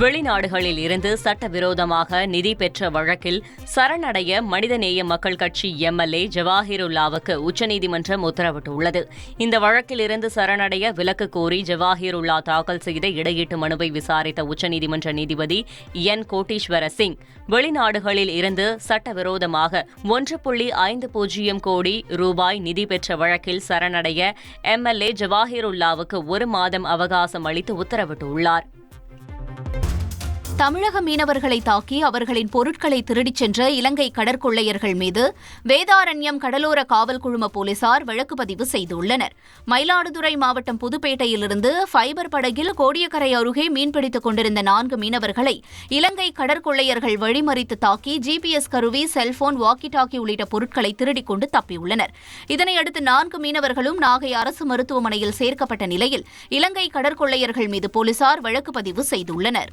வெளிநாடுகளில் இருந்து சட்டவிரோதமாக நிதி பெற்ற வழக்கில் சரணடைய மனிதநேய மக்கள் கட்சி எம்எல்ஏ ஜவாஹிருல்லாவுக்கு உச்சநீதிமன்றம் உத்தரவிட்டுள்ளது. இந்த வழக்கில் இருந்து சரணடைய விலக்கு கோரி ஜவாஹிருல்லா தாக்கல் செய்த இடையீட்டு மனுவை விசாரித்த உச்சநீதிமன்ற நீதிபதி என் கோட்டீஸ்வர சிங். வெளிநாடுகளில் இருந்து சட்டவிரோதமாக ஒன்று புள்ளி ஐந்து பூஜ்ஜியம் கோடி ரூபாய் நிதி பெற்ற வழக்கில் சரணடைய எம்எல்ஏ ஜவாஹிருல்லாவுக்கு ஒரு மாதம் அவகாசம் அளித்து உத்தரவிட்டுள்ளார். தமிழக மீனவர்களை தாக்கி அவர்களின் பொருட்களை திருடிச் சென்ற இலங்கை கடற்கொள்ளையர்கள் மீது வேதாரண்யம் கடலோர காவல் குழும போலீசார் வழக்கு பதிவு செய்துள்ளனர். மயிலாடுதுறை மாவட்டம் புதுப்பேட்டையிலிருந்து ஃபைபர் படகில் கோடியக்கரை அருகே மீன்பிடித்துக் கொண்டிருந்த நான்கு மீனவர்களை இலங்கை கடற்கொள்ளையர்கள் வழிமறித்து தாக்கி ஜிபிஎஸ் கருவி செல்போன் வாக்கி டாக்கி உள்ளிட்ட பொருட்களை திருடிக் கொண்டு தப்பியுள்ளனர். இதனையடுத்து நான்கு மீனவர்களும் நாகை அரசு மருத்துவமனையில் சேர்க்கப்பட்ட நிலையில் இலங்கை கடற்கொள்ளையர்கள் மீது போலீசார் வழக்கு பதிவு செய்துள்ளனர்.